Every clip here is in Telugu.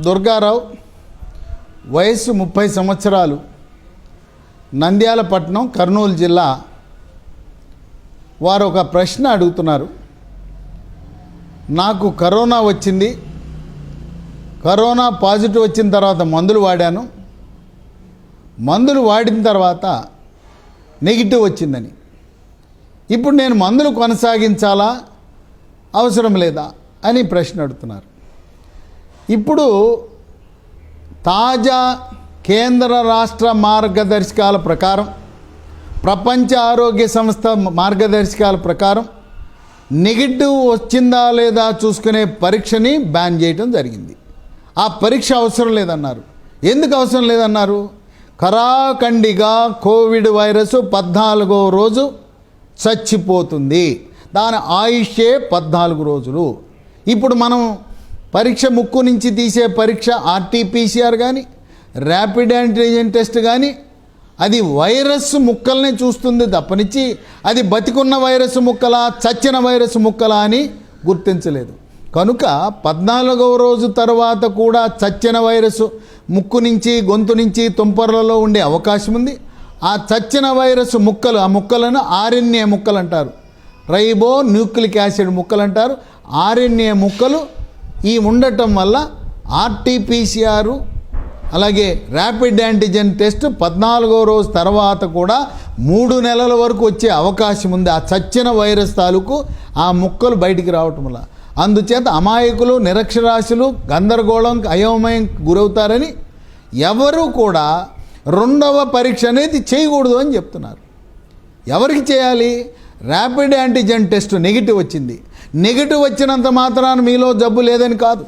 దుర్గారావు వయస్సు ముప్పై సంవత్సరాలు నంద్యాలపట్నం కర్నూలు జిల్లా వారు ఒక ప్రశ్న అడుగుతున్నారు. నాకు కరోనా వచ్చింది. కరోనా పాజిటివ్ వచ్చిన తర్వాత మందులు వాడాను. మందులు వాడిన తర్వాత నెగిటివ్ వచ్చిందని. ఇప్పుడు నేను మందులు కొనసాగించాలా? అవసరం లేదా? అని ప్రశ్న అడుగుతున్నారు. ఇప్పుడు తాజా కేంద్ర రాష్ట్ర మార్గదర్శకాల ప్రకారం ప్రపంచ ఆరోగ్య సంస్థ మార్గదర్శకాల ప్రకారం నెగిటివ్ వచ్చిందా లేదా చూసుకునే పరీక్షని బ్యాన్ చేయటం జరిగింది. ఆ పరీక్ష అవసరం లేదన్నారు. ఎందుకు అవసరం లేదన్నారు? కరాఖండిగా కోవిడ్ వైరస్ పద్నాలుగో రోజు చచ్చిపోతుంది. దాని ఆయుష్యే పద్నాలుగు రోజులు. ఇప్పుడు మనం పరీక్ష ముక్కు నుంచి తీసే పరీక్ష ఆర్టీపీసీఆర్ కానీ ర్యాపిడ్ యాంటీజెన్ టెస్ట్ కానీ అది వైరస్ ముక్కల్ని చూస్తుంది తప్పనిచ్చి అది బతికున్న వైరస్ ముక్కలా చచ్చిన వైరస్ ముక్కలా అని గుర్తించలేదు. కనుక పద్నాలుగవ రోజు తర్వాత కూడా చచ్చిన వైరస్ ముక్కు నుంచి గొంతు నుంచి తుంపర్లలో ఉండే అవకాశం ఉంది ఆ చచ్చిన వైరస్ ముక్కలు ఆ ముక్కలను ఆర్ఎన్ఏ ముక్కలు అంటారు రైబో న్యూక్లిక్ యాసిడ్ ముక్కలు అంటారు ఆర్ఎన్ఏ ముక్కలు ఈ ఉండటం వల్ల ఆర్టీపీసీఆర్ అలాగే ర్యాపిడ్ యాంటిజెన్ టెస్ట్ పద్నాలుగో రోజు తర్వాత కూడా మూడు నెలల వరకు వచ్చే అవకాశం ఉంది. ఆ చచ్చిన వైరస్ తాలూకు ఆ ముక్కలు బయటికి రావటం వల్ల. అందుచేత అమాయకులు నిరక్షరాశులు గందరగోళం అయోమయం గురవుతారని ఎవరు కూడా రెండవ పరీక్ష అనేది చేయకూడదు అని చెప్తున్నారు. ఎవరికి చేయాలి? ర్యాపిడ్ యాంటీజెన్ టెస్ట్ నెగిటివ్ వచ్చింది. నెగిటివ్ వచ్చినంత మాత్రాన మీలో జబ్బు లేదని కాదు.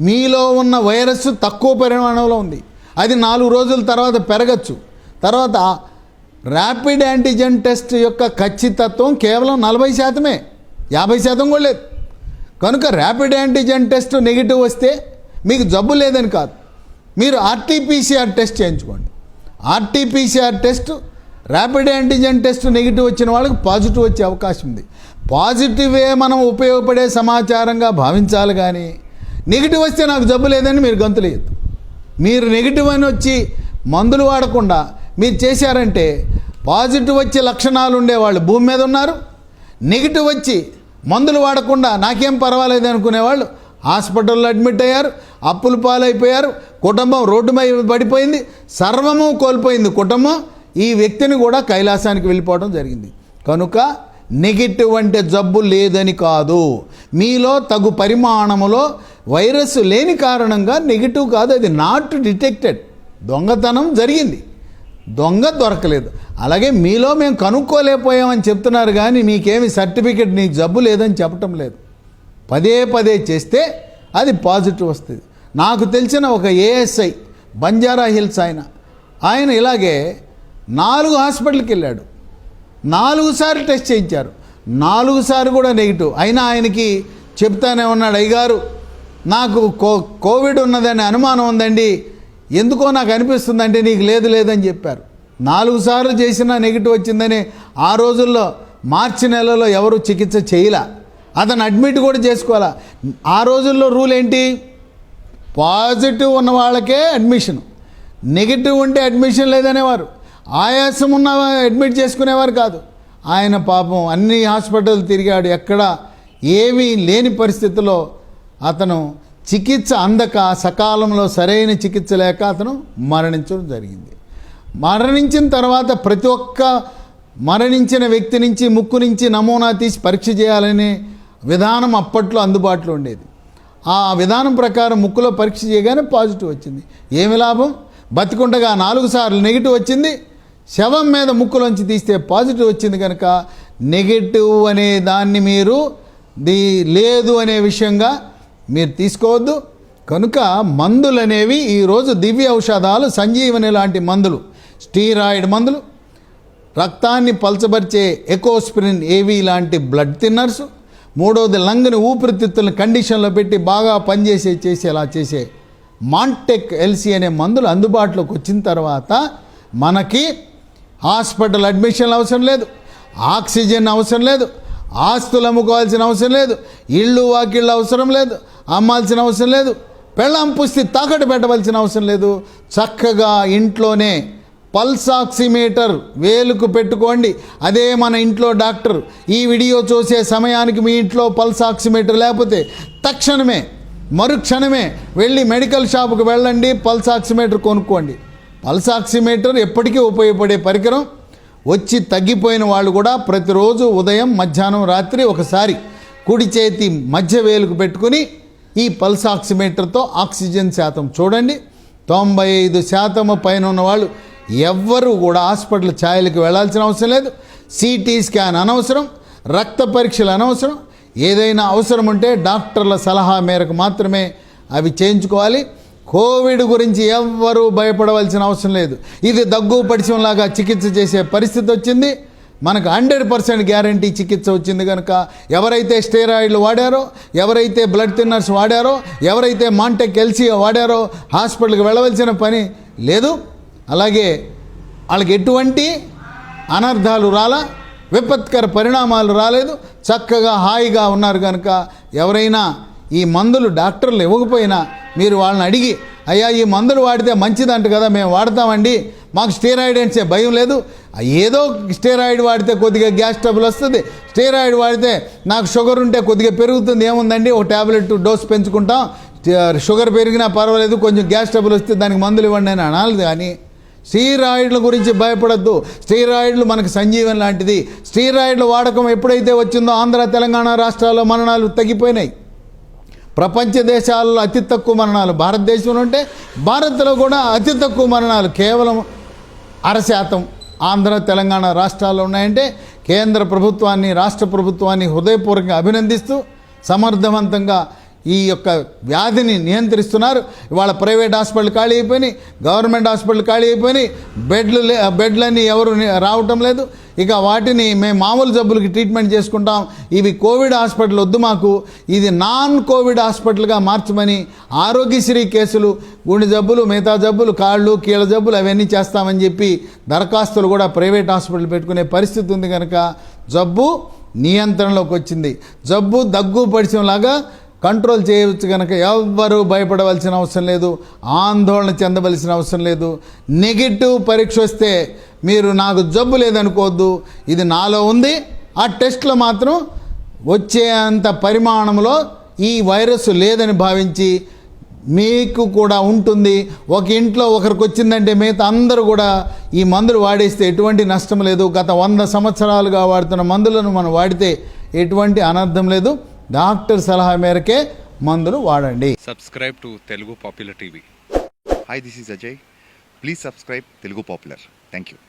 మీలో ఉన్న వైరస్ తక్కువ పరిమాణంలో ఉంది. అది నాలుగు రోజుల తర్వాత పెరగచ్చు. తర్వాత ర్యాపిడ్ యాంటిజెన్ టెస్ట్ యొక్క ఖచ్చితత్వం కేవలం నలభై శాతమే. యాభై శాతం కూడా లేదు. కనుక ర్యాపిడ్ యాంటీజెన్ టెస్ట్ నెగిటివ్ వస్తే మీకు జబ్బు లేదని కాదు. మీరు ఆర్టీపీసీఆర్ టెస్ట్ చేయించుకోండి. RTPCR test rapid antigen test negative వచ్చిన వాళ్ళకి పాజిటివ్ వచ్చే అవకాశం ఉంది. పాజిటివే మనం ఉపయోగపడే సమాచారంగా భావించాలి కానీ నెగిటివ్ వస్తే నాకు జబ్బు లేదని మీరు గంతులేయద్దు మీరు నెగిటివ్ అని వచ్చి మందులు వాడకుండా మీరు చేశారంటే పాజిటివ్ వచ్చే లక్షణాలు ఉండేవాళ్ళు భూమి మీద ఉన్నారు. నెగిటివ్ వచ్చి మందులు వాడకుండా నాకేం పర్వాలేదు అనుకునేవాళ్ళు హాస్పిటల్లో అడ్మిట్ అయ్యారు అప్పుల పాలైపోయారు కుటుంబం రోడ్డు మీద పడిపోయింది సర్వము కోల్పోయింది కుటుంబం. ఈ వ్యక్తిని కూడా కైలాసానికి వెళ్ళిపోవడం జరిగింది. కనుక నెగిటివ్ అంటే జబ్బు లేదని కాదు. మీలో తగు పరిమాణములో వైరస్ లేని కారణంగా నెగిటివ్ కాదు. అది నాట్ డిటెక్టెడ్. దొంగతనం జరిగింది. దొంగ దొరకలేదు. అలాగే మీలో మేము కనుక్కోలేకపోయామని చెప్తున్నారు కానీ మీకేమి సర్టిఫికెట్ నీకు జబ్బు లేదని చెప్పటం లేదు. పదే పదే చేస్తే అది పాజిటివ్ వస్తుంది. నాకు తెలిసిన ఒక ఏఎస్ఐ బంజారా హిల్స్ ఆయన. ఆయన ఇలాగే నాలుగు హాస్పిటల్కి వెళ్ళాడు. నాలుగు సార్లు టెస్ట్ చేయించారు. నాలుగు సార్లు కూడా నెగిటివ్. అయినా ఆయనకి చెప్తానే ఉన్నాడు అయ్యగారు నాకు కో కోవిడ్ ఉన్నదని అనుమానం ఉందండి. ఎందుకో నాకు అనిపిస్తుందంటే నీకు లేదు లేదని చెప్పారు. నాలుగు సార్లు చేసినా నెగిటివ్ వచ్చిందని ఆ రోజుల్లో మార్చి నెలలో ఎవరు చికిత్స చేయలే. అతను అడ్మిట్ కూడా చేసుకోవాలా. ఆ రోజుల్లో రూల్ ఏంటి? పాజిటివ్ ఉన్న వాళ్ళకే అడ్మిషన్. నెగిటివ్ ఉంటే అడ్మిషన్ లేదనేవారు. ఆయాసం ఉన్న అడ్మిట్ చేసుకునేవారు కాదు. ఆయన పాపం అన్ని హాస్పిటల్ తిరిగాడు. ఎక్కడ ఏమీ లేని పరిస్థితిలో అతను చికిత్స అందక సకాలంలో సరైన చికిత్స లేక అతను మరణించడం జరిగింది. మరణించిన తర్వాత ప్రతి ఒక్క మరణించిన వ్యక్తి నుంచి ముక్కు నుంచి నమూనా తీసి పరీక్ష చేయాలనే విధానం అప్పట్లో అందుబాటులో ఉండేది. ఆ విధానం ప్రకారం ముక్కులో పరీక్ష చేయగానే పాజిటివ్ వచ్చింది. ఏమి లాభం? బతికుండగా నాలుగు సార్లు నెగిటివ్ వచ్చింది. శవం మీద ముక్కులోంచి తీస్తే పాజిటివ్ వచ్చింది కనుక నెగిటివ్ అనే దాన్ని మీరు ది లేదు అనే విషయంగా మీరు తీసుకోవద్దు. కనుక మందులు అనేవి ఈరోజు దివ్య ఔషధాలు సంజీవని లాంటి మందులు స్టీరాయిడ్ మందులు రక్తాన్ని పల్చబరిచే ఎకోస్పిరిన్ ఏవి లాంటి బ్లడ్ థిన్నర్స్ మూడవది లంగ్ని ఊపిరితిత్తులను కండిషన్లో పెట్టి బాగా పనిచేసే చేసేలా చేసే మాంటెక్ ఎల్సీ అనే మందులు అందుబాటులోకి వచ్చిన తర్వాత మనకి హాస్పిటల్ అడ్మిషన్ అవసరం లేదు. ఆక్సిజన్ అవసరం లేదు. ఆస్తులు అమ్ముకోవాల్సిన అవసరం లేదు. ఇళ్ళు వాకిళ్ళు అవసరం లేదు. అమ్మాల్సిన అవసరం లేదు. పెళ్ళం పుస్తి తాకట్టు పెట్టవలసిన అవసరం లేదు. చక్కగా ఇంట్లోనే పల్స్ ఆక్సిమీటర్ వేలుకు పెట్టుకోండి. అదే మన ఇంట్లో డాక్టర్ ఈ వీడియో చూసే సమయానికి మీ ఇంట్లో పల్స్ ఆక్సిమీటర్ లేకపోతే తక్షణమే మరుక్షణమే వెళ్ళి మెడికల్ షాపుకు వెళ్ళండి పల్స్ ఆక్సిమీటర్ కొనుక్కోండి. పల్సాక్సిమీటర్ ఎప్పటికీ ఉపయోగపడే పరికరం. వచ్చి తగ్గిపోయిన వాళ్ళు కూడా ప్రతిరోజు ఉదయం మధ్యాహ్నం రాత్రి ఒకసారి కుడి చేతి మధ్య వేలుకు పెట్టుకుని ఈ పల్స్ ఆక్సిమీటర్తో ఆక్సిజన్ శాతం చూడండి. తొంభై ఐదు శాతం పైన ఉన్న వాళ్ళు ఎవ్వరూ కూడా హాస్పిటల్ ఛాయలకు వెళ్ళాల్సిన అవసరం లేదు. సిటీ స్కాన్ అనవసరం రక్త పరీక్షలు అనవసరం. ఏదైనా అవసరం ఉంటే డాక్టర్ల సలహా మేరకు మాత్రమే అవి చేయించుకోవాలి. కోవిడ్ గురించి ఎవ్వరూ భయపడవలసిన అవసరం లేదు. ఇది దగ్గు పడిచంలాగా చికిత్స చేసే పరిస్థితి వచ్చింది. మనకు హండ్రెడ్ పర్సెంట్ గ్యారంటీ చికిత్స వచ్చింది కనుక ఎవరైతే స్టెరాయిడ్లు వాడారో ఎవరైతే బ్లడ్ థిన్నర్స్ వాడారో ఎవరైతే మాంటెక్ ఎల్సీ వాడారో హాస్పిటల్కి వెళ్ళవలసిన పని లేదు. అలాగే వాళ్ళకి ఎటువంటి అనర్థాలు రాలా విపత్కర పరిణామాలు రాలేదు. చక్కగా హాయిగా ఉన్నారు కనుక ఎవరైనా ఈ మందులు డాక్టర్లు ఇవ్వకపోయినా మీరు వాళ్ళని అడిగి అయ్యా ఈ మందులు వాడితే మంచిదంట కదా మేము వాడతామండి. మాకు స్టెరాయిడ్ అంటే భయం లేదు. ఏదో స్టెరాయిడ్ వాడితే కొద్దిగా గ్యాస్ ట్రబుల్ వస్తుంది. స్టెరాయిడ్ వాడితే నాకు షుగర్ ఉంటే కొద్దిగా పెరుగుతుంది ఏముందండి? ఒక ట్యాబ్లెట్ డోస్ పెంచుకుంటాం. షుగర్ పెరిగినా పర్వాలేదు కొంచెం గ్యాస్ ట్రబుల్ వస్తే దానికి మందులు ఇవ్వండి అని అనాలి కానీ స్టీరాయిడ్ల గురించి భయపడద్దు. స్టీరాయిడ్లు మనకు సంజీవన్ లాంటిది. స్టీరాయిడ్ల వాడకం ఎప్పుడైతే వచ్చిందో ఆంధ్ర తెలంగాణ రాష్ట్రాల్లో మరణాలు తగ్గిపోయినాయి. ప్రపంచ దేశాల్లో అతి తక్కువ మరణాలు భారతదేశంలో ఉంటే భారత్లో కూడా అతి తక్కువ మరణాలు కేవలం అరశాతం ఆంధ్ర తెలంగాణ రాష్ట్రాల్లో ఉన్నాయంటే కేంద్ర ప్రభుత్వాన్ని రాష్ట్ర ప్రభుత్వాన్ని హృదయపూర్వకంగా అభినందిస్తూ సమర్థవంతంగా ఈ యొక్క వ్యాధిని నియంత్రిస్తున్నారు. ఇవాళ ప్రైవేట్ హాస్పిటల్ ఖాళీ అయిపోయినాయి గవర్నమెంట్ హాస్పిటల్ ఖాళీ అయిపోయినాయి బెడ్లు లే- బెడ్లన్నీ ఎవరు రావటం లేదు. ఇక వాటిని మేము మామూలు జబ్బులకి ట్రీట్మెంట్ చేసుకుంటాం. ఇవి కోవిడ్ హాస్పిటల్ వద్దు మాకు. ఇది నాన్ కోవిడ్ హాస్పిటల్గా మార్చమని ఆరోగ్యశ్రీ కేసులు గుండె జబ్బులు మిగతా జబ్బులు కాళ్ళు కీళ్ళ జబ్బులు అవన్నీ చేస్తామని చెప్పి దరఖాస్తులు కూడా ప్రైవేట్ హాస్పిటల్ పెట్టుకునే పరిస్థితి ఉంది కనుక జబ్బు నియంత్రణలోకి వచ్చింది. జబ్బు దగ్గు పడిచంలాగా కంట్రోల్ చేయవచ్చు కనుక ఎవ్వరూ భయపడవలసిన అవసరం లేదు. ఆందోళన చెందవలసిన అవసరం లేదు. నెగిటివ్ పరీక్ష వస్తే మీరు నాకు జబ్బు లేదనుకోవద్దు. ఇది నాలో ఉంది. ఆ టెస్ట్లో మాత్రం వచ్చే అంత పరిమాణంలో ఈ వైరస్ లేదని భావించి మీకు కూడా ఉంటుంది. ఒక ఇంట్లో ఒకరికి వచ్చిందంటే మిగతా అందరూ కూడా ఈ మందులు వాడేస్తే ఎటువంటి నష్టం లేదు. గత వంద సంవత్సరాలుగా వాడుతున్న మందులను మనం వాడితే ఎటువంటి అనర్థం లేదు. డాక్టర్ సలహా మేరకే మందులు వాడండి. Subscribe to Telugu popular TV hi this is Ajay please subscribe Telugu popular thank you